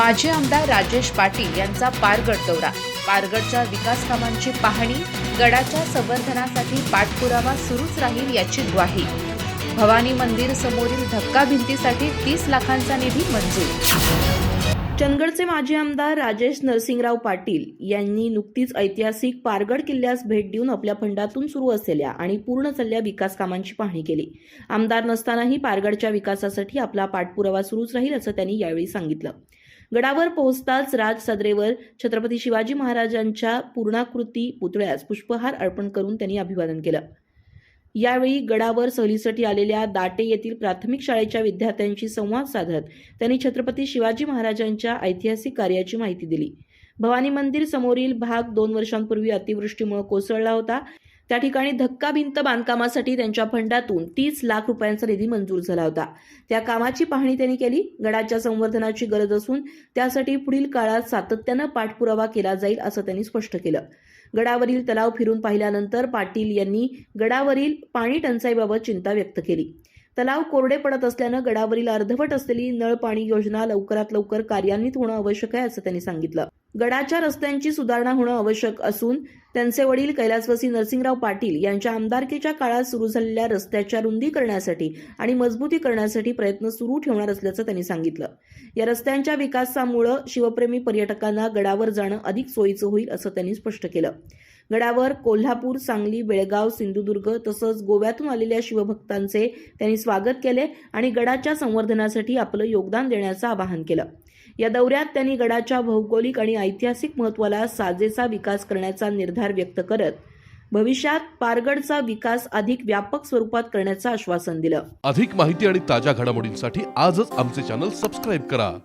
माजी आमदार राजेश पाटील यांचा पारगड दौरा. पारगडच्या विकास कामांची पाहणी गडाच्या संवर्धनासाठी पाठपुरावा सुरूच राहील याची ग्वाही. भवानी मंदिर समोरील धक्का भिंतीसाठी तीस लाखांचा निधी मंजूर. चंदगडचे माजी आमदार राजेश नरसिंगराव पाटील यांनी नुकतीच ऐतिहासिक पारगड किल्ल्यास भेट देऊन आपल्या फंडातून सुरू असलेल्या आणि पूर्ण चाललेल्या विकास कामांची पाहणी केली. आमदार नसतानाही पारगडच्या विकासासाठी आपला पाठपुरावा सुरूच राहील असं त्यांनी यावेळी सांगितलं. गडावर पोहोचताच राज सदरेवर छत्रपती शिवाजी महाराजांच्या पूर्णाकृती पुतळ्यास पुष्पहार अर्पण करून त्यांनी अभिवादन केलं. यावेळी गडावर सहलीसाठी आलेल्या दाटे येथील प्राथमिक शाळेच्या विद्यार्थ्यांशी संवाद साधत त्यांनी छत्रपती शिवाजी महाराजांच्या ऐतिहासिक कार्याची माहिती दिली. भवानी मंदिर समोरील भाग दोन वर्षांपूर्वी अतिवृष्टीमुळे कोसळला होता. त्या ठिकाणी धक्का भिंत बांधकामासाठी त्यांच्या फंडातून तीस लाख रुपयांचा निधी मंजूर झाला होता. त्या कामाची पाहणी त्यांनी केली. गडाच्या संवर्धनाची गरज असून त्यासाठी पुढील काळात सातत्यानं पाठपुरावा केला जाईल असं त्यांनी स्पष्ट केलं. गडावरील तलाव फिरून पाहिल्यानंतर पाटील यांनी गडावरील पाणी टंचाईबाबत चिंता व्यक्त केली. तलाव कोरडे पडत असल्यानं गडावरील अर्धवट असलेली नळ पाणी योजना लवकरात लवकर कार्यान्वित होणं आवश्यक आहे असं त्यांनी सांगितलं. गडाच्या रस्त्यांची सुधारणा होणं आवश्यक असून त्यांचे वडील कैलासवासी नरसिंगराव पाटील यांच्या आमदारकीच्या काळात सुरू झालेल्या रस्त्याच्या रुंदी करण्यासाठी आणि मजबूती करण्यासाठी प्रयत्न सुरू ठेवणार असल्याचं त्यांनी सांगितलं. या रस्त्यांच्या विकासामुळं शिवप्रेमी पर्यटकांना गडावर जाणं अधिक सोयीचं होईल असं त्यांनी स्पष्ट केलं. गडावर कोल्हापूर सांगली बेळगाव सिंधुदुर्ग तसंच गोव्यातून आलेल्या शिवभक्तांचे त्यांनी स्वागत केले आणि गडाच्या संवर्धनासाठी आपलं योगदान देण्याचं आवाहन केलं. या दौऱ्यात त्यांनी गडाच्या भौगोलिक आणि ऐतिहासिक महत्वाला साजेचा विकास करण्याचा निर्धार व्यक्त करत भविष्यात पारगडचा विकास अधिक व्यापक स्वरूपात करण्याचं आश्वासन दिलं. अधिक माहिती आणि ताज्या घडामोडींसाठी आजच आमचे चॅनल सबस्क्राईब करा.